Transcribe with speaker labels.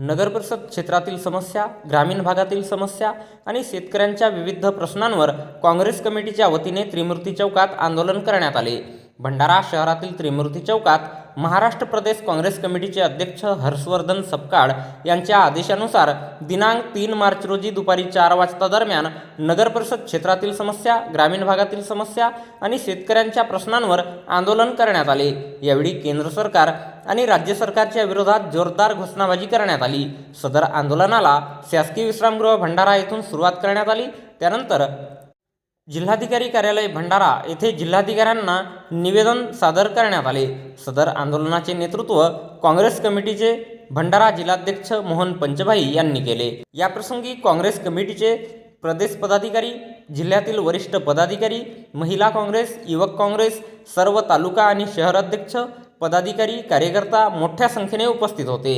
Speaker 1: नगरपरिषद क्षेत्रातील समस्या ग्रामीण भागातील समस्या आणि शेतकऱ्यांच्या विविध प्रश्नांवर काँग्रेस कमिटीच्या वतीने त्रिमूर्ती चौकात आंदोलन करण्यात आले. भंडारा शहरातील त्रिमूर्ती चौकात महाराष्ट्र प्रदेश काँग्रेस कमिटीचे अध्यक्ष हर्षवर्धन सपकाळ यांच्या आदेशानुसार दिनांक तीन मार्च रोजी दुपारी चार वाजता दरम्यान नगरपरिषद क्षेत्रातील समस्या ग्रामीण भागातील समस्या आणि शेतकऱ्यांच्या प्रश्नांवर आंदोलन करण्यात आले. यावेळी केंद्र सरकार आणि राज्य सरकारच्या विरोधात जोरदार घोषणाबाजी करण्यात आली. सदर आंदोलनाला शासकीय विश्रामगृह भंडारा येथून सुरुवात करण्यात आली. त्यानंतर जिल्हाधिकारी कार्यालय भंडारा येथे जिल्हाधिकाऱ्यांना निवेदन सादर करण्यात आले. सदर आंदोलनाचे नेतृत्व काँग्रेस कमिटीचे भंडारा जिल्हाध्यक्ष मोहन पंचभाई यांनी केले. याप्रसंगी काँग्रेस कमिटीचे प्रदेश पदाधिकारी जिल्ह्यातील वरिष्ठ पदाधिकारी महिला काँग्रेस युवक काँग्रेस सर्व तालुका आणि शहराध्यक्ष पदाधिकारी कार्यकर्ता मोठ्या संख्येने उपस्थित होते.